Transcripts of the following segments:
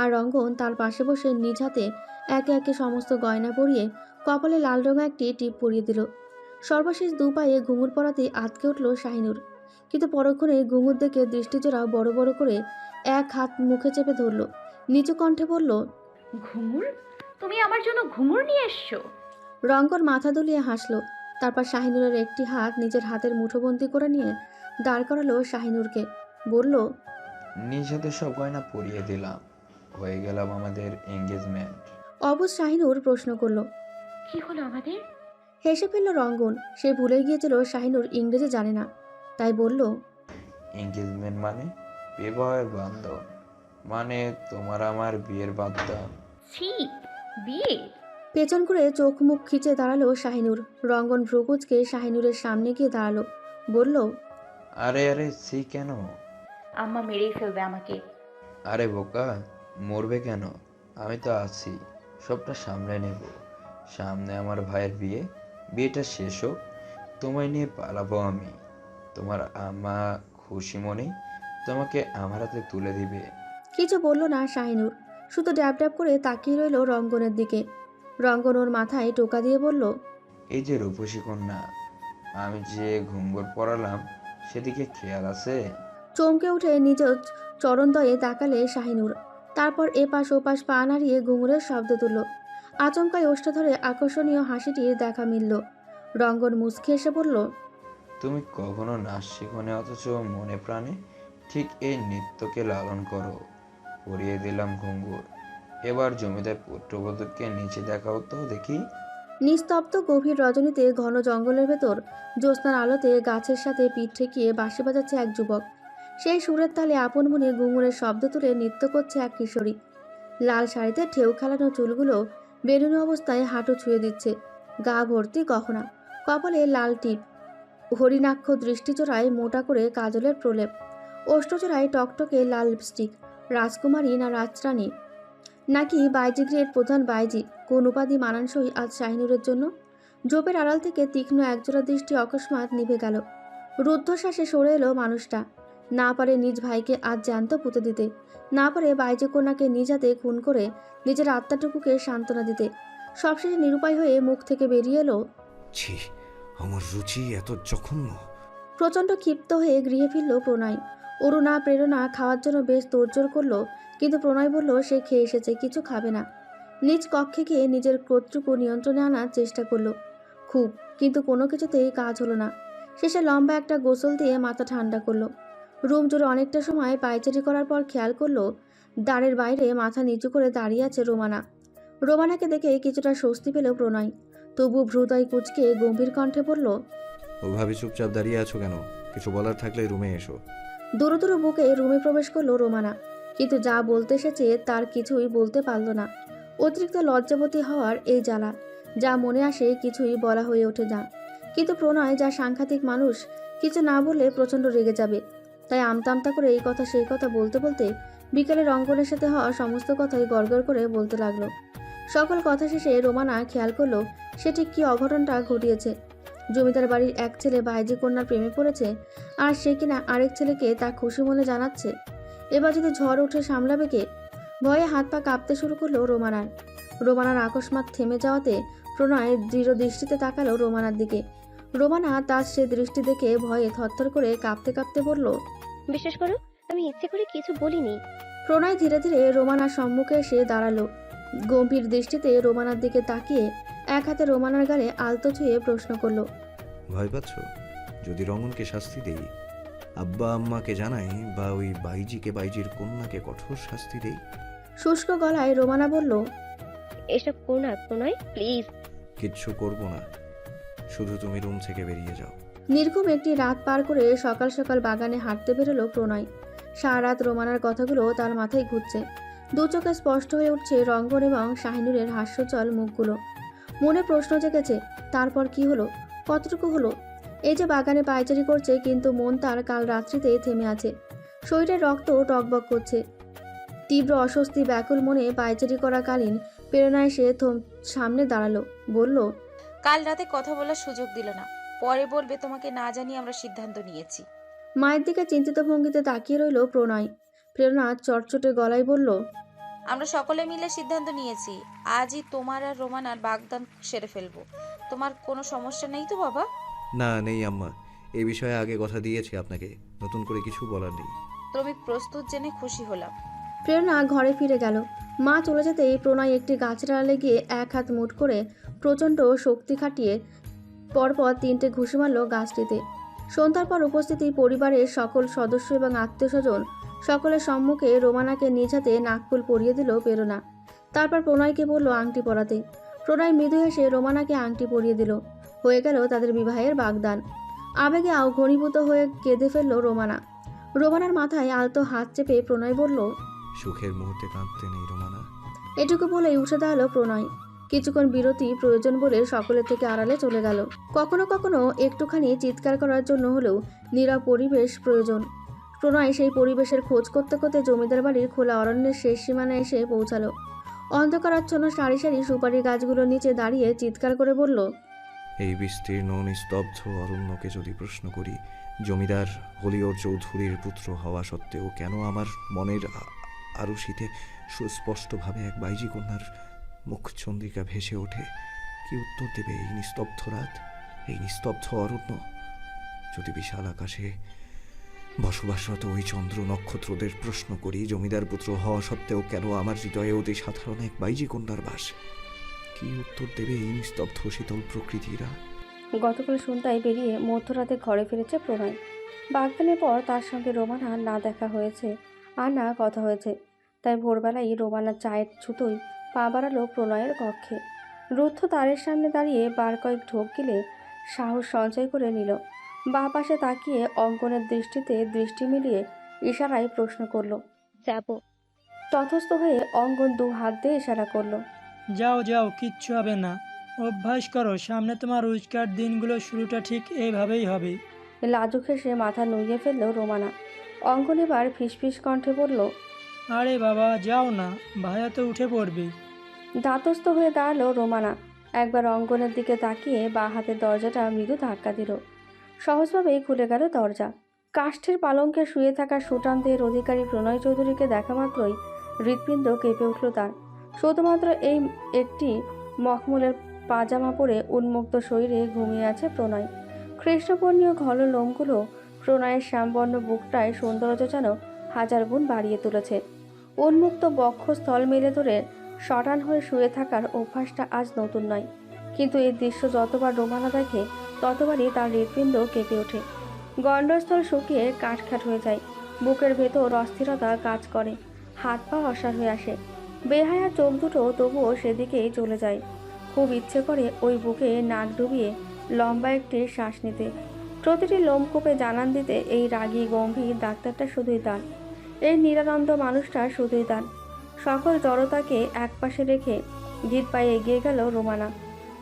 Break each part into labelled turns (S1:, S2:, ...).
S1: আর রঙ্গন তার পাশে বসে নিজ হাতে একে একে সমস্ত গয়না পরিয়ে কপালে লাল রঙা একটি টিপ পরিয়ে দিল। সর্বশেষ দু পায়ে ঘুঙুর পরাতেই আটকে উঠল শাহিনুর। কিন্তু পরক্ষণে ঘুঙুর দেখে দৃষ্টিজোড়া বড় বড় করে এক হাত মুখে চেপে ধরল। নিচু কণ্ঠে বলল
S2: ঘুঙুর? তুমি আমার জন্য ঘুঙুর নিয়ে এসছো?
S1: রঙ্গন মাথা দুলিয়ে হাসলো। তারপর শাহিনুরের একটি হাত নিজের হাতের মুঠোবন্দি করে নিয়ে দাঁড় করালো শাহিনুরকে। বলল
S3: নিজ হাতে সব গয়না পরিয়ে দিলাম। হয়ে গেলাম আমাদের এঙ্গেজমেন্ট
S1: অবুজ শাহিনুর প্রশ্ন করল।
S2: কি হলো আমাদের?
S1: হেসে ফেলল রঙ্গন। সে ভুলে গিয়েছিল শাহিনুর ইংরেজি জানে না। তাই বলল
S3: এঙ্গেজমেন্ট মানে? বিবাহের বান্ধব মানে তোমার আমার বিয়ের বাধ্যম
S2: ছি বিয়ে?
S1: পেছন করে চোখ মুখ খিচে দাঁড়াল শাহিনুর। রঙ্গন ভ্রুকুচকে শাহিনুরের সামনে গিয়ে দাঁড়াল। বলল
S3: আরে আরে সি কেন?
S2: আম্মা মেরেই ফেলবে আমাকে।
S3: আরে বোকা মরবে কেন? আমি তো আছি সবটা সামলে নেব। সামনে আমার ভাইয়ের বিয়ে বিয়েটা শেষ হোক তোমায় নিয়ে পালাবো আমি। তোমার আমা খুশি মনে তোমাকে আমার হাতে তুলে দিবে।
S1: কিছু বলল না শাহিনুর। শুধু ড্যাব ড্যাব করে তাকিয়ে রইল রঙ্গনের দিকে। রঙ্গন ওর মাথায় টোকা দিয়ে বলল
S3: এই যে রূপসী কন্যা আমি যে ঘুঙ্গর পড়ালাম সেদিকে খেয়াল আছে?
S1: চমকে উঠে নিজ চরণদয়ে তাকালে শাহিনুর। তারপর এপাশ ওপাশ পা নাড়িয়ে ঘুঙুরের শব্দ তুলল। আচমকায় ওষ্ঠ ধরে আকর্ষণীয় হাসিটির দেখা মিলল। রঙ্গন মুচকি এসে বলল
S3: তুমি কখনো নাচ শিখনে অথচ মনে প্রাণে ঠিক এই নৃত্যকে লালন করো। পরিয়ে দিলাম ঘুঙ্গুর এবার জমিদার পুত্রবধূকে নিচে দেখাও তো দেখি।
S1: নিস্তব্ধ গভীর রজনীতে ঘন জঙ্গলের ভেতর জ্যোৎস্নার আলোতে গাছের সাথে পিঠ ঠেকিয়ে বাঁশি বাজাচ্ছে এক যুবক। সেই সুরের তালে আপন মনে ঘুঙুরের শব্দ তুলে নৃত্য করছে এক কিশোরী। লাল শাড়িতে ঢেউ খেলানো চুলগুলো বেরুনো অবস্থায় হাঁটু ছুঁয়ে দিচ্ছে। গা ভর্তি গহনা, কপালে লাল টিপ। হরিণাক্ষ দৃষ্টিচোড়ায় মোটা করে কাজলের প্রলেপ। ওষ্ঠচোড়ায় টকটকে লাল লিপস্টিক। রাজকুমারী না রাজরানী? নাকি বাইজি গ্রেড প্রধান বাইজি, কোন উপাধি মানানসই আজ শাহিনুরের জন্য? জোপের আড়াল থেকে তীক্ষ্ণ একজোড়া দৃষ্টি অকস্মাৎ নিভে গেল। রুদ্ধশ্বাসে সরে এলো মানুষটা। না পারে নিজ ভাইকে আজ জ্যান্ত পুঁতে দিতে। না পারে বাইজে কন্যাকে নিজ হাতে খুন করে নিজের আত্মাটুকুকে সান্ত্বনা দিতে। সবশেষে নিরুপায় হয়ে মুখ থেকে বেরিয়ে এলো।
S4: ছি আমার রুচি এত জঘন্য।
S1: প্রচণ্ড ক্ষিপ্ত হয়ে গৃহে ফিরল প্রণয়। অরুণা প্রেরণা খাওয়ার জন্য বেশ তোড়জোড় করল কিন্তু প্রণয় বলল সে খেয়ে এসেছে কিছু খাবে না। নিজ কক্ষে গিয়ে নিজের ক্রোধটুকু নিয়ন্ত্রণে আনার চেষ্টা করল। খুব কিন্তু কোনো কিছুতেই কাজ হলো না। শেষে লম্বা একটা গোসল দিয়ে মাথা ঠান্ডা করল। রুম জুড়ে অনেকটা সময় পায়চারি করার পর খেয়াল করল দ্বারের বাইরে মাথা নিচু করে দাঁড়িয়ে আছে রোমানা। রোমানাকে দেখে কিছুটা স্বস্তি পেল প্রণয়। তবু ভ্রুদয় কুচকে গম্ভীর কণ্ঠে বলল
S4: ওভাবে চুপচাপ দাঁড়িয়ে আছো কেন? কিছু বলার থাকলে রুমে এসো।
S1: দূর দূর বুকে রুমে প্রবেশ করল রোমানা। কিন্তু যা বলতে এসেছে তার কিছুই বলতে পারল না। অতিরিক্ত লজ্জাবতী হওয়ার এই জ্বালা যা মনে আসে কিছুই বলা হয়ে ওঠে না। কিন্তু প্রণয় যা সাংঘাতিক মানুষ কিছু না বললে প্রচণ্ড রেগে যাবে। তাই আমতা আমতা করে এই কথা, সেই কথা বলতে বলতে বিকেলে রঙ্গনের সাথে হওয়া সমস্ত কথাই গড়গড় করে বলতে লাগল। সকল কথা শেষে রোমানা খেয়াল করল, সে ঠিক কী অঘটনটা ঘটিয়েছে। জমিদার বাড়ির এক ছেলে বাইজি কন্যার প্রেমে পড়েছে, আর সে কিনা আরেক ছেলেকে তা খুশি মনে জানাচ্ছে? এবার যদি ঝড় উঠে সামলাবে কে? ভয়ে হাত পা কাঁপতে শুরু করল রোমানার। রোমানার আকস্মাত থেমে যাওয়াতে প্রণয় দৃঢ় দৃষ্টিতে তাকালো রোমানার দিকে। রোমানা তার সে দৃষ্টি দেখে ভয়ে থরথর করে কাঁপতে কাঁপতে বলল
S5: বিশ্বাস করো আমি ইচ্ছে করে কিছু বলিনি।
S1: প্রণয় ধীরে ধীরে রোমানার সম্মুখে এসে দাঁড়াল। গম্ভীর দৃষ্টিতে রোমানার দিকে তাকিয়ে এক হাতে রোমানার গালে আলতো ছুঁয়ে প্রশ্ন করল
S4: ভয় পাচ্ছ? যদি রঙনকে শাস্তি দেই আব্বা আম্মাকে জানাই বা ওই বাইজিকে বাইজির কন্যাকে কঠোর শাস্তি দেই?
S1: শুষ্ক গলায় রোমানা বলল
S5: এসব করো না প্রণয় প্লিজ
S4: কিচ্ছু করব না। শুধু তুমি রুম থেকে বেরিয়ে যাও।
S1: নির্ঘুম একটি রাত পার করে সকাল সকাল বাগানে হাঁটতে বেরোলো প্রণয়। সারা রাত রোমানার কথাগুলো তার মাথায় ঘুরছে।
S6: দু চোখে স্পষ্ট হয়ে উঠছে রঙ্গন এবং শাহিনুরের হাস্যচল মুখগুলো। মনে প্রশ্ন জেগেছে, তারপর কি হলো? কতটুকু হলো? এই যে বাগানে পায়চারি করছে, কিন্তু মন তার কাল রাত্রিতে থেমে আছে। শরীরের রক্ত টকবক করছে। তীব্র অস্বস্তি ব্যাকুল মনে পায়চারি করাকালীন প্রেরণা এসে সামনে দাঁড়াল। বলল,
S7: কাল রাতে কথা বলার সুযোগ দিল না। পরে বলবে তোমাকে না জানিয়ে আমরা সিদ্ধান্ত নিয়েছি।
S6: মায়ের দিকে চিন্তিত ভঙ্গিতে তাকিয়ে রইল প্রণয়। প্রেরণা চটচটে গলায় বলল
S7: আমরা সকলে মিলে সিদ্ধান্ত নিয়েছি। আজই তোমার আর রোমানার বাগদান সেরে ফেলব। তোমার কোনো সমস্যা নেই তো বাবা?
S4: না নেই আম্মা। এই বিষয়ে আগে কথা দিয়েছি আপনাকে। নতুন করে কিছু বলার নেই।
S7: তুমি প্রস্তুত জেনে খুশি হলাম।
S6: প্রেরণা ঘরে ফিরে গেল। মা চলে যেতেই প্রণয় একটি গাছের আড়ালে গিয়ে এক হাত মুঠ করে প্রচণ্ড শক্তি খাটিয়ে পরপর তিনটে ঘুষি মারল গাছটিতে। সন্ধ্যার পর উপস্থিতি পরিবারের সকল সদস্য এবং আত্মীয় স্বজন সকলের সম্মুখে রোমানাকে নিজ হাতে নাকফুল পরিয়ে দিল প্রেরণা তারপর প্রণয়কে বলল আংটি পরাতে। প্রণয় মৃদু হেসে রোমানাকে আংটি পরিয়ে দিল। হয়ে গেল তাদের বিবাহের বাগদান। আবেগে আও ঘনীভূত হয়ে কেঁদে ফেলল রোমানা। রোমানার মাথায় আলতো হাত চেপে প্রণয় বলল
S4: সুখের মুহূর্তে কাঁদতে নেই রোমানা।
S6: এটুকু বলেই উঠে দাঁড়াল প্রণয়। কিছুক্ষণ বিরতি প্রয়োজন বলে সকলের থেকে আড়ালে চলে গেল। কখনো কখনো একটুখানি চিৎকার করার জন্য হলেও নীরব পরিবেশ প্রয়োজন। প্রণয় সেই পরিবেশের খোঁজ করতে করতে জমিদার বাড়ির খোলা অরণ্যের শেষ সীমানায় এসে পৌঁছালো। অন্ধকারাচ্ছন্ন সারি সারি সুপারি গাছগুলোর নিচে দাঁড়িয়ে চিৎকার করে বলল,
S4: এই বিস্তীর্ণ, নিস্তব্ধ অরণ্যকে যদি প্রশ্ন করি, জমিদার হলিওর চৌধুরীর পুত্র হওয়া সত্ত্বেও কেন আমার মনের আ- শীতে সুস্পষ্টভাবে এক বাইজি কন্যার মুখচন্দ্রিকা ভেসে ওঠে। কি উত্তর দেবে এই নিস্তব্ধ রাত? এই নিস্তব্ধ অরণ্য? যদি বিশাল আকাশে বসবাসরত ওই চন্দ্র নক্ষত্রদের প্রশ্ন করি, জমিদার পুত্র হওয়া সত্ত্বেও কেন আমার হৃদয়ে অতি সাধারণ এক বাইজি কন্যার বাস? কি উত্তর দেবে এই নিস্তব্ধ শীতল প্রকৃতিরা?
S6: গতকাল সন্ধ্যায় বেরিয়ে মধ্যরাতে ঘরে ফিরেছে প্রণয়। বাগদানের পর তার সঙ্গে রোমানার না দেখা হয়েছে। আর না কথা হয়েছে। তাই ভোরবেলায় রোমানা চায়ের ছুতোই পা বাড়ালো প্রণয়ের কক্ষে। রুদ্ধ তারের সামনে দাঁড়িয়ে বার কয়েক ঢোক গেলে সাহস সঞ্চয় করে নিল। বাঁ পাশে তাকিয়ে অঙ্কনের দৃষ্টিতে দৃষ্টি মিলিয়ে ইশারায় প্রশ্ন করল
S5: যাব।
S6: তথস্থ হয়ে অঙ্গন দু হাত দিয়ে ইশারা করল
S8: যাও যাও কিচ্ছু হবে না। অভ্যাস করো সামনে তোমার রোজকার দিনগুলো শুরুটা ঠিক এইভাবেই হবে।
S6: লাজুক হেসে মাথা নুইয়ে ফেলল রোমানা। অঙ্কন এবার ফিসফিস কণ্ঠে বলল
S8: আরে বাবা, যাও না ভাইয়া তো উঠে পড়বে।
S6: ধাতস্থ হয়ে দাঁড়াল রোমানা। একবার অঙ্গনের দিকে তাকিয়ে বা হাতের দরজাটা মৃদু ধাক্কা দিল। সহজভাবেই খুলে গেল দরজা। কাষ্ঠের পালঙ্কে শুয়ে থাকা সুটানদের অধিকারী প্রণয় চৌধুরীকে দেখা মাত্রই হৃৎপিণ্ড কেঁপে উঠল তার। শুধুমাত্র এই একটি মখমলের পাজামা পরে উন্মুক্ত শরীরে ঘুমিয়ে আছে প্রণয়। কৃষ্ণবর্ণীয় ঘন লোমগুলো প্রণয়ের শ্যামবর্ণ বুকটায় সৌন্দর্য যেন হাজার গুণ বাড়িয়ে তুলেছে। উন্মুক্ত বক্ষস্থল মেলে ধরে শটান হয়ে শুয়ে থাকার অভ্যাসটা আজ নতুন নয়। কিন্তু এই দৃশ্য যতবার রোমানা দেখে, ততবারই তার হৃৎপিণ্ড কেঁপে ওঠে। গণ্ডস্থল শুকিয়ে কাঠখাট হয়ে যায়। বুকের ভেতর অস্থিরতা কাজ করে। হাত পা অসার হয়ে আসে। বেহায়া চোখ দুটো তবুও সেদিকেই চলে যায়। খুব ইচ্ছে করে ওই বুকে নাক ডুবিয়ে লম্বা একটি শ্বাস নিতে। প্রতিটি লোমকূপে জানান দিতে এই রাগী, গম্ভীর ডাক্তারটা শুধুই তার। এই নিরানন্দ মানুষটা শুধুই তার। সকল জড়তাকে একপাশে রেখে ধীর পায়ে এগিয়ে গেল রোমানা।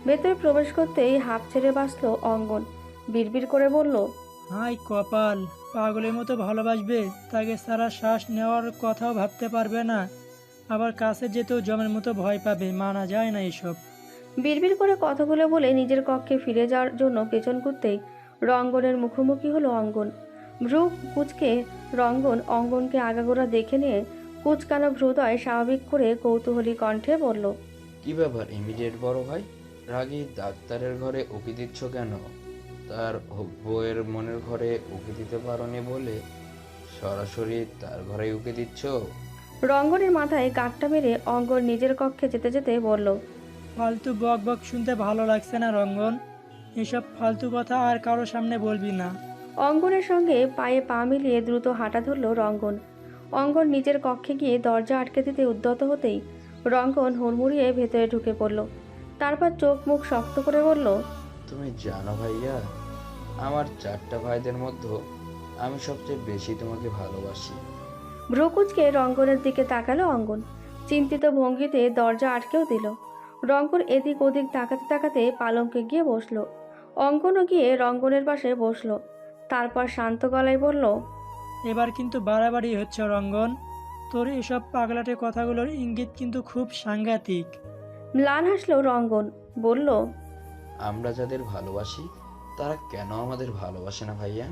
S6: ভেতরে প্রবেশ করতেই হাঁপ ছেড়ে বাঁচল অঙ্গন। বিড়বিড় করে বলল
S8: হাই কপাল পাগলের মতো ভালোবাসবে তাকে সারা শ্বাস নেওয়ার কথাও ভাবতে পারবে না। আবার কাছে যেতেও জমের মতো ভয় পাবে মানা যায় না এসব।
S6: বিড়বিড় করে কথাগুলো বলে নিজের কক্ষে ফিরে যাওয়ার জন্য পেছন করতেই রঙ্গনের মুখোমুখি হলো অঙ্গন। ভ্রু কুচকে রঙ্গন অঙ্গনকে আগাগোড়া দেখে নিয়ে কুচকানো ভ্রুদয় স্বাভাবিক করে কৌতূহলী কণ্ঠে বলল
S3: কি ব্যাপার ইমিডিয়েট বড় ভাই? রাগী ডাক্তারের ঘরে উকি দিচ্ছ কেন? তার বউয়ের মনের ঘরে উকি দিতে পারোনি বলে সরাসরি তার ঘরে উকি দিচ্ছ?
S6: রঙ্গনের মাথায় গাঁটটা মেরে অঙ্গন নিজের কক্ষে যেতে যেতে বলল
S8: ফালতু বক বক শুনতে ভালো লাগছে না রঙ্গন। এসব ফালতু কথা আর কারও সামনে বলবি না।
S6: অঙ্গনের সঙ্গে পায়ে পা মিলিয়ে দ্রুত হাঁটা ধরল রঙ্গন। অঙ্গন নিজের কক্ষে গিয়ে দরজা আটকে দিতে উদ্যত হতেই রঙ্গন হুড়মুড়িয়ে ভেতরে ঢুকে পড়ল। তারপর চোখ মুখ শক্ত করে বলল
S3: তুমি জানো ভাইয়া আমার চারটা ভাইদের মধ্যে আমি সবচেয়ে বেশি তোমাকে ভালোবাসি।
S6: ভ্রকুচকে রঙ্গনের দিকে তাকালো অঙ্গন। চিন্তিত ভঙ্গিতে দরজা আটকেও দিল। রঙ্গন এদিক ওদিক তাকাতে তাকাতে পালঙ্কে গিয়ে বসল। অঙ্কনও গিয়ে রঙ্গনের পাশে বসল। তারপর শান্ত গলায় বলল
S8: এবার কিন্তু বাড়াবাড়ি হচ্ছে রঙ্গন। তোর এসব পাগলাটে কথাগুলোর ইঙ্গিত কিন্তু খুব সাংঘাতিক।
S6: ম্লান হাসলো রঙ্গন বলল
S3: আমরা যাদের ভালোবাসি তারা কেন আমাদের ভালোবাসে না ভাইয়া?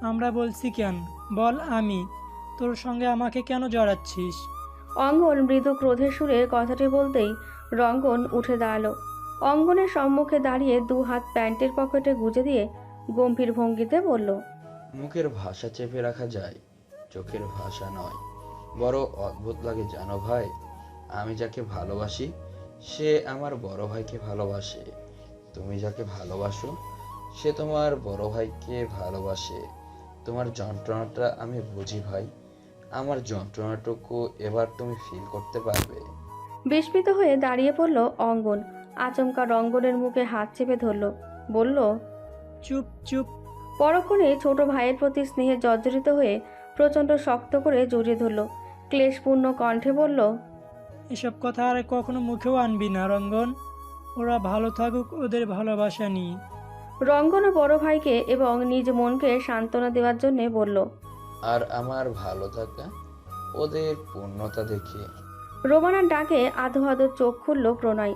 S8: আমরা বলছি কেন? বল আমি। তোর সঙ্গে আমাকে কেন জড়াচ্ছিস?
S6: অঙ্গন মৃদু ক্রোধে সুরে কথাটি বলতেই রঙ্গন উঠে দাঁড়াল। অঙ্গনের সম্মুখে দাঁড়িয়ে দু হাত প্যান্টের পকেটে গুজে দিয়ে গম্ভীর ভঙ্গিতে বলল
S3: মুখের ভাষা চেপে রাখা যায় চোখের ভাষা নয়। বড় অদ্ভুত লাগে জানো ভাই? আমি যাকে ভালোবাসি সে আমার বড় ভাইকে ভালোবাসে। তুমি যাকে ভালোবাসো সে তোমার বড় ভাইকে ভালোবাসে। তোমার যন্ত্রণাটা আমি বুঝি ভাই। আমার যন্ত্রণাটুকু এবার তুমি ফিল করতে পারবে।
S6: বিস্মিত হয়ে দাঁড়িয়ে পড়ল অঙ্গন। আচমকা রঙ্গনের মুখে হাত চেপে ধরল বলল
S8: চুপ চুপ।
S6: পরক্ষণে ছোট ভাইয়ের প্রতি স্নেহে জর্জরিত হয়ে প্রচণ্ড শক্ত করে জড়িয়ে ধরল। ক্লেশপূর্ণ কণ্ঠে বলল
S8: এসব কথা আর কখনো মুখেও আনবি না রঙ্গন। ওরা ভালো থাকুক ওদের ভালোবাসা নিয়ে।
S6: রঙ্গনও বড় ভাইকে এবং নিজ মনকে সান্ত্বনা দেওয়ার জন্যে বলল
S3: আর আমার ভালো থাকা ওদের পূর্ণতা দেখে
S6: রোমানার ডাকে আধো আধো চোখ খুলল প্রণয়।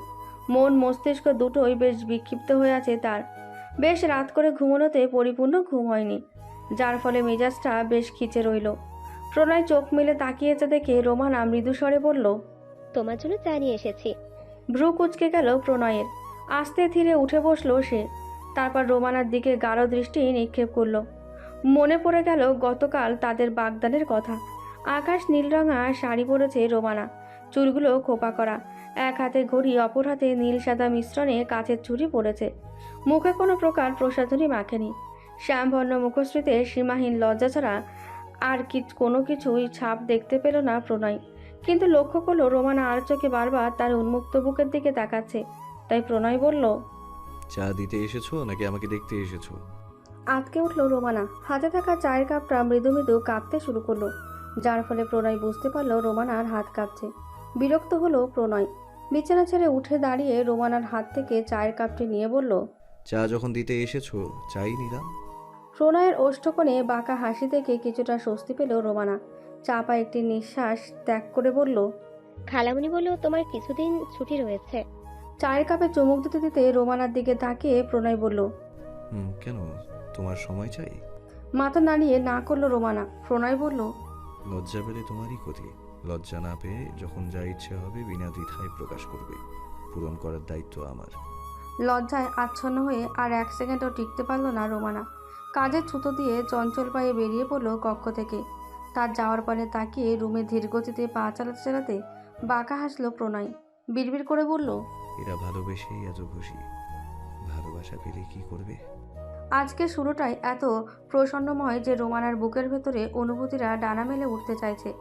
S6: মন মস্তিষ্ক দুটোই বেশ বিক্ষিপ্ত হয়ে আছে তার। বেশ রাত করে ঘুমোনোতে পরিপূর্ণ ঘুম হয়নি। যার ফলে মেজাজটা বেশ খিচে রইল। প্রণয় চোখ মেলে তাকিয়েছে দেখে রোমানা মৃদুস্বরে বলল
S5: তোমার জন্য চা নিয়ে এসেছি।
S6: ভ্রু কুচকে গেল প্রণয়ের। আস্তে ধীরে উঠে বসল সে। তারপর রোমানার দিকে গাঢ় দৃষ্টি নিক্ষেপ করল। মনে পড়ে গেল গতকাল তাদের বাগদানের কথা। আকাশ নীলরঙা শাড়ি পরেছে রোমানা। চুলগুলো খোপা করা। এক হাতে ঘড়ি অপর হাতে নীল সাদা মিশ্রণে কাচের চুড়ি পড়েছে মুখে কোনো প্রকার প্রসাধনী মাখেনি। শ্যামবর্ণ মুখশ্রীতে সীমাহীন লজ্জা ছাড়া আর কি কোনো কিছুই ছাপ দেখতে পেল না প্রণয়। কিন্তু লক্ষ্য করল রোমানা আর চোখে বারবার তার উন্মুক্ত বুকের দিকে তাকাচ্ছে। তাই প্রণয় বলল
S4: চা দিতে এসেছ নাকি আমাকে দেখতে এসেছ?
S6: আতকে উঠল রোমানা। হাতে থাকা চায়ের কাপটা মৃদু মৃদু কাঁপতে শুরু করল যার ফলে প্রণয় বুঝতে পারল রোমানার হাত কাঁপছে। বিরক্ত হলো প্রণয়। বিছানা ছেড়ে উঠে দাঁড়িয়ে রোমানার হাত থেকে চায়ের কাপটি নিয়ে বলল
S4: চা যখন দিতে এসেছ চাই নিলাম।
S6: প্রণয়ের ওষ্ঠকোণে বাঁকা হাসি থেকে কিছুটা স্বস্তি পেল রোমানা। চাপা একটি নিঃশ্বাস ত্যাগ করে বলল
S5: খালামণি বলল তোমার কিছুদিন ছুটি রয়েছে।
S6: চায়ের কাপে চুমুক দিতে দিতে রোমানার দিকে তাকিয়ে প্রণয় বলল
S4: হুম কেন? তোমার সময় চাই?
S6: মাথা নাড়িয়ে না করল রোমানা। প্রণয় বলল
S4: লজ্জা পেলে তোমারই ক্ষতি। লজ্জা না পেয়ে যখন যা ইচ্ছে হবে বিনা দ্বিধায় প্রকাশ করবে। পূরণ করার দায়িত্ব আমার।
S6: লজ্জায় আচ্ছন্ন হয়ে আর এক সেকেন্ডও টিকতে পারল না রোমানা। কাজের ছুতো দিয়ে চঞ্চল পায়ে বেরিয়ে পড়ল কক্ষ থেকে। তার যাওয়ার পরে তাকিয়ে রুমে ধীরগতিতে পা চালাতে চালাতে বাঁকা হাসলো প্রণয়। বিড়বিড় করে বলল
S4: এরা ভালোবেসেই এত খুশি। ভালোবাসা পেলে কি করবে?
S6: আজকে শুরুটাই এত প্রসন্নময় যে রোমানার বুকের ভেতরে অনুভূতিরা ডানা মেলে উঠতে চাইছে।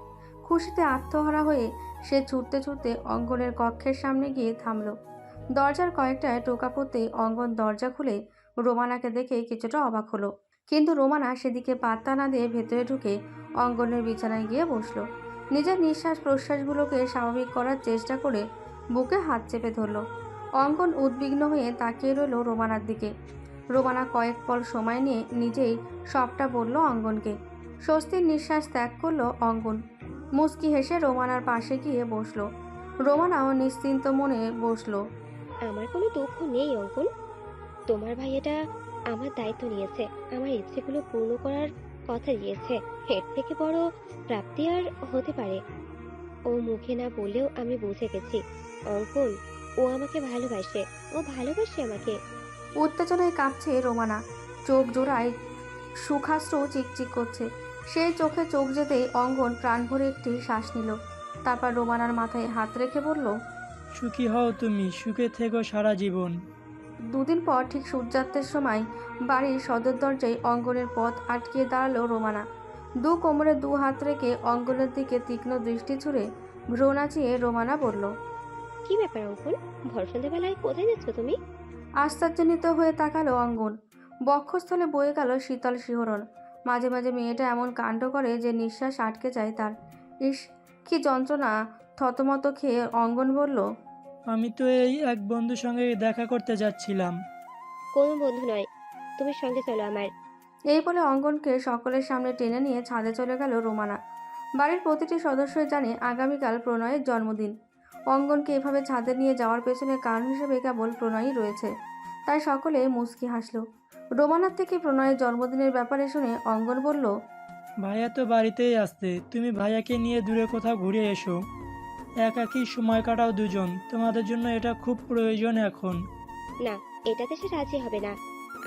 S6: খুশিতে আত্মহারা হয়ে সে ছুটতে ছুটতে অঙ্গনের কক্ষের সামনে গিয়ে থামলো। দরজার কয়েকটায় টোকা পড়তেই অঙ্গন দরজা খুলে রোমানাকে দেখে কিছুটা অবাক হলো। কিন্তু রোমানা সেদিকে পাত্তা না দিয়ে ভেতরে ঢুকে অঙ্গনের বিছানায় গিয়ে বসল। নিজের নিঃশ্বাস প্রশ্বাসগুলোকে স্বাভাবিক করার চেষ্টা করে বুকে হাত চেপে ধরলো। অঙ্গন উদ্বিগ্ন হয়ে তাকিয়ে রইল রোমানার দিকে। রোমানা কয়েক পল সময় নিয়ে নিজেই সবটা বলল অঙ্গনকে। স্বস্তির নিঃশ্বাস ত্যাগ করল অঙ্গন। মুস্কি হেসে রোমানার পাশে গিয়ে বসল। রোমানাও নিশ্চিন্ত মনে বসল।
S5: আমার কোনো দুঃখ নেই, অঙ্কন। তোমার ভাইয়াটা আমার দায়িত্ব নিয়েছে। আমার ইচ্ছেগুলো পূর্ণ করার কথা দিয়েছে। এর থেকে বড় প্রাপ্তি আর হতে পারে। ও মুখে না বললেও আমি বুঝে গেছি। অঙ্কন, ও আমাকে ভালোবাসে। ও ভালোবাসে আমাকে।
S6: উত্তেজনায় কাঁপছে রোমানা। চোখ জোড়ায় সুখাশ্রু চিকচিক করছে। সেই চোখে চোখ যেতেই অঙ্গন প্রাণ ভরে একটি শ্বাস নিল। তারপর রোমানার মাথায় হাত রেখে বলল
S8: সুখী হও তুমি সুখে থেকো সারা জীবন।
S6: দুদিন পর ঠিক সূর্যাস্তের সময় বাড়ির সদর দরজায় অঙ্গনের পথ আটকিয়ে দাঁড়াল রোমানা। দু কোমরে দু হাত রেখে অঙ্গনের দিকে তীক্ষ্ণ দৃষ্টি ছুড়ে ভ্রু নাচিয়ে রোমানা বলল
S5: কি ব্যাপার অঙ্কন? ভর সন্ধ্যাবেলায় কোথায় যাচ্ছ তুমি?
S6: আশ্চর্যজনিত হয়ে তাকালো অঙ্গন। বক্ষস্থলে বয়ে গেল শীতল শিহরণ। মাঝে মাঝে মেয়েটা এমন কাণ্ড করে যে নিঃশ্বাস আটকে যায় তার। ইস কি যন্ত্রণা থতমত খেয়ে অঙ্গন বলল
S8: আমি তো এই এক বন্ধুর সঙ্গে দেখা করতে যাচ্ছিলাম।
S5: কোনো বন্ধু নয় তুমি সঙ্গে চলো আমার।
S6: এই বলে অঙ্গনকে সকলের সামনে টেনে নিয়ে ছাদে চলে গেল রোমানা। বাড়ির প্রতিটি সদস্যই জানে আগামীকাল প্রণয়ের জন্মদিন। অঙ্গনকে এভাবে ছাদে নিয়ে যাওয়ার পেছনে কারণ হিসেবে কেবল প্রণয়ই রয়েছে। তাই সকলে মুচকি হাসল। রোমানার থেকে প্রণয়ের জন্মদিনের ব্যাপারে শুনে অঙ্গন বলল
S8: ভাইয়া তো বাড়িতেই আসছে তুমি ভাইয়াকে নিয়ে দূরে কোথাও ঘুরে এসো। একাকী সময় কাটাও দুজন। তোমাদের জন্য এটা খুব প্রয়োজন এখন।
S5: না, এটাতে সে রাজি হবে না।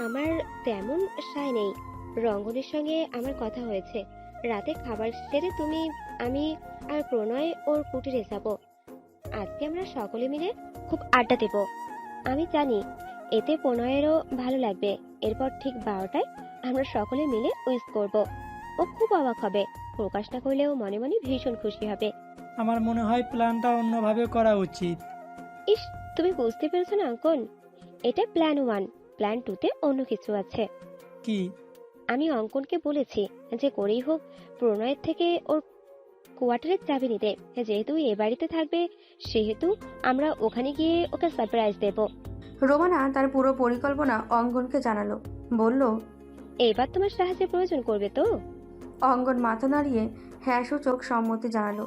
S5: আমার তেমন সায় নেই। রঙ্গনের সঙ্গে আমার কথা হয়েছে। রাতে খাবার সেরে তুমি, আমি আর প্রণয় ওর কুটিরে যাব। আজকে আমরা সকলে মিলে খুব আড্ডা দেব। আমি জানি, এতে প্রণয়েরও ভালো লাগবে। এরপর ঠিক বারোটায় আমরা সকলে মিলে উইস করব। ও খুব অবাক হবে। প্রকাশ না করলেও মনে মনে ভীষণ খুশি হবে।
S8: আমার মনে হয় প্ল্যানটা অন্যভাবে করা উচিত।
S5: ইস তুমি বুঝতে পেরেছ না অঙ্কন এটা প্ল্যান ওয়ান প্ল্যান টুতে অন্য কিছু আছে।
S8: কি?
S5: আমি অঙ্কনকে বলেছি যে করেই হোক প্রণয়ের থেকে ওর কোয়ার্টারের চাবি নিতে। যেহেতু এ বাড়িতে থাকবে সেহেতু আমরা ওখানে গিয়ে ওকে সারপ্রাইজ দেব।
S6: রোমানা তার পুরো পরিকল্পনা অঙ্গনকে জানালো। বলল
S5: এবার তোমার সাহায্যের প্রয়োজন করবে তো?
S6: অঙ্গন মাথা নাড়িয়ে হ্যাঁ সূচক সম্মতি জানালো।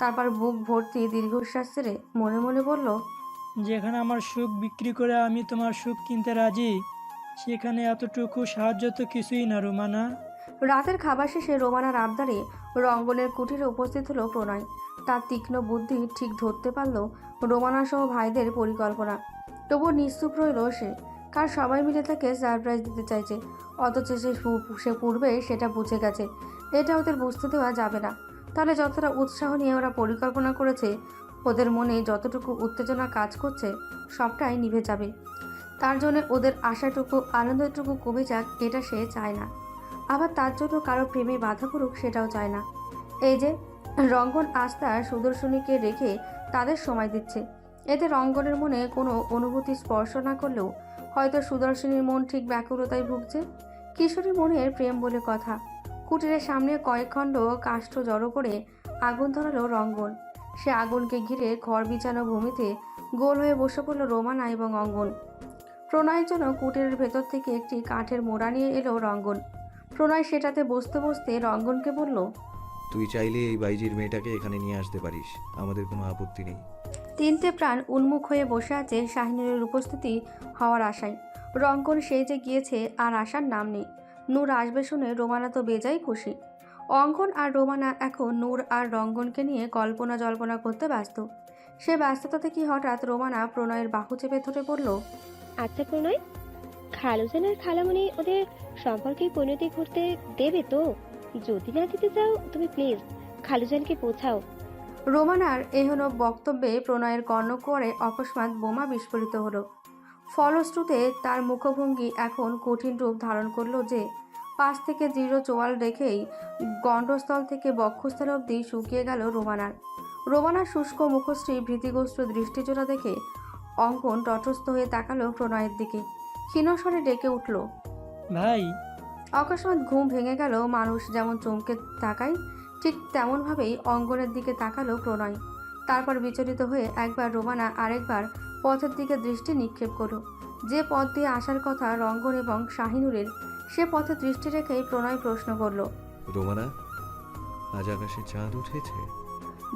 S6: তারপর বুক ভর্তি দীর্ঘশ্বাস ছেড়ে মনে মনে বলল
S8: যেখানে আমার সুখ বিক্রি করে আমি তোমার সুখ কিনতে রাজি সেখানে এতটুকু সাহায্য তো কিছুই না রোমানা।
S6: রাতের খাবার শেষে রোমানার আবদারে রঙ্গনের কুটিরে উপস্থিত হলো প্রণয়। তার তীক্ষ্ণ বুদ্ধি ঠিক ধরতে পারল রোমানা সহ ভাইদের পরিকল্পনা। তবুও নিশ্চুপ রইল সে। কার সবাই মিলে তাকে সারপ্রাইজ দিতে চাইছে? অথচ সে সে পূর্বে সেটা বুঝে গেছে। এটা ওদের বুঝতে দেওয়া যাবে না। তাহলে যতটা উৎসাহ নিয়ে ওরা পরিকল্পনা করেছে, ওদের মনে যতটুকু উত্তেজনা কাজ করছে, সবটাই নিভে যাবে। তার জন্য ওদের আশাটুকু, আনন্দটুকু কমে যাক এটা সে চায় না। আবার তার জন্য কারও প্রেমে বাধা পড়ুক সেটাও চায় না। এই যে, রঙ্গন আস্থার সুদর্শনীকে রেখে তাদের সময় দিচ্ছে। এতে রঙ্গনের মনে কোনো অনুভূতি স্পর্শ না করলেও হয়তো সুদর্শনীর মন ঠিক ব্যাকুলতায় ভুগছে। কিশোরীর মনের প্রেম বলে কথা। কুটিরের সামনে কয়েক খণ্ড কাষ্ঠ জড়ো করে আগুন ধরালো রঙ্গন। সে আগুনকে ঘিরে ঘর বিছানো ভূমিতে গোল হয়ে বসে পড়ল রোমানা এবং অঙ্গন। প্রণয়ের জন্য কুটিরের ভেতর থেকে একটি কাঠের মোড়া নিয়ে এলো রঙ্গন। প্রণয় সেটাতে বসতে বসতে রঙ্গনকে বলল
S4: তুই চাইলে এই বাইজির মেয়েটাকে এখানে নিয়ে আসতে পারিস আমাদের কোনো আপত্তি নেই।
S6: তিনটে প্রাণ উন্মুখ হয়ে বসে আছে শাহিনুরের উপস্থিতি হওয়ার আশায়। রঙ্গন সেই যে গিয়েছে আর আসার নাম নেই। নূর আসবে শুনে রোমানা তো বেজাই খুশি। অঙ্কন আর রোমানা এখন নূর আর রঙ্গনকে নিয়ে কল্পনা জল্পনা করতে ব্যস্ত। সে ব্যস্ততা থেকে হঠাৎ রোমানা প্রণয়ের বাহু চেপে ধরে বলল
S5: আচ্ছা প্রণয় খালুজান আর খালামণি ওদের সম্পর্কে পরিণতি ঘটতে দেবে তো। যদি না দিতে চাও তুমি প্লিজ খালুজানকে পৌঁছাও।
S6: রোমানার এহন বক্তব্যে প্রণয়ের কর্ণকুয়ারে অকস্মাৎ বোমা বিস্ফোরিত হলো। ফলশ্রুতে তার মুখভঙ্গি এখন কঠিন রূপ ধারণ করল যে পাশ থেকে দৃঢ় চোয়াল রেখেই গণ্ডস্থল থেকে বক্ষস্থল অবধি শুকিয়ে গেল রোমানার। রোমানার শুষ্ক মুখশ্রী ভীতিগ্রস্ত দৃষ্টিজোড়া দেখে অঙ্কন তটস্থ হয়ে তাকালো প্রণয়ের দিকে। ক্ষীণস্বরে ডেকে উঠল
S8: ভাই।
S6: অকস্মাৎ ঘুম ভেঙে গেল মানুষ যেমন চমকে তাকায় ঠিক তেমনভাবেই অঙ্গনের দিকে তাকালো প্রণয়। তারপর বিচলিত হয়ে একবার রোমানা আরেকবার পথের দিকে দৃষ্টি নিক্ষেপ করল যে পথ দিয়ে আসার কথা রঙ্গন এবং শাহিনুরের সে পথে দৃষ্টি রেখেই প্রণয় প্রশ্ন করল।
S4: রোমানা আজ আকাশে চাঁদ উঠেছে।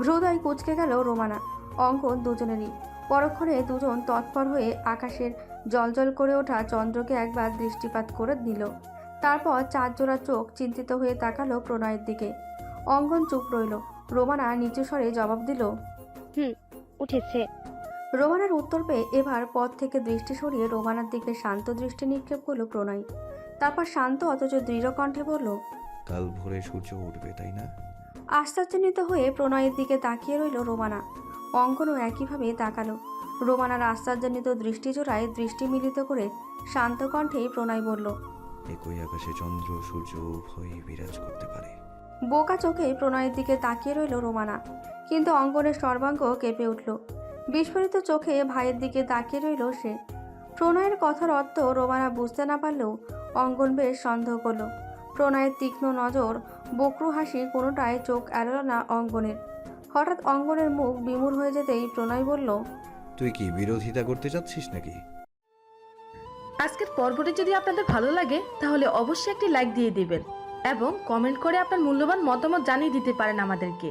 S6: ভ্রুদয় কুচকে গেল রোমানা। অঙ্কন দুজনেরই। পরক্ষণে দুজন তৎপর হয়ে আকাশের জলজল করে ওঠা চন্দ্রকে একবার দৃষ্টিপাত করে দিল তারপর চার জোড়া চোখ চিন্তিত হয়ে তাকালো প্রণয়ের দিকে। অঙ্গন চুপ রইল। রোমানা নিচু স্বরে জবাব দিল হুম
S5: উঠেছে।
S6: রোমানার উত্তর পেয়ে এবার পথ থেকে দৃষ্টি সরিয়ে রোমানার দিকে শান্ত দৃষ্টি নিক্ষেপ করল প্রণয়। তারপর শান্ত অথচ দৃঢ় কণ্ঠে বলল
S4: কাল ভোরে সূর্য উঠবে তাই না?
S6: আশ্চর্যজনিত হয়ে প্রণয়ের দিকে তাকিয়ে রইল রোমানা। অঙ্কনও একইভাবে তাকালো। রোমানার আশ্চর্যজনিত দৃষ্টিজোড়ায় দৃষ্টি মিলিত করে শান্ত কণ্ঠেই প্রণয় বলল
S4: একই আকাশে চন্দ্র সূর্য উভয়ই বিরাজ করতে পারে।
S6: বোকা চোখে প্রণয়ের দিকে তাকিয়ে রইল রোমানা। কিন্তু অঙ্গনের সর্বাঙ্গ কেঁপে উঠল। বিস্ফোরিত চোখে ভাইয়ের দিকে তাকিয়ে রইল সে। প্রণয়ের কথার অর্থ রোমানা বুঝতে না পারলেও অঙ্গন বেশ সন্দেহ করল। প্রণয়ের তীক্ষ্ণ নজর বকরু হাসি কোনোটায় চোখ এড়াল না অঙ্গনের। হঠাৎ অঙ্গনের মুখ বিমূর হয়ে যেতেই প্রণয় বলল
S4: তুই কি বিরোধিতা করতে চাচ্ছিস নাকি?
S9: আজকের পর্বটি যদি আপনাদের ভালো লাগে তাহলে অবশ্যই একটি লাইক দিয়ে দিবেন এবং কমেন্ট করে আপনার মূল্যবান মতামত জানিয়ে দিতে পারেন আমাদেরকে।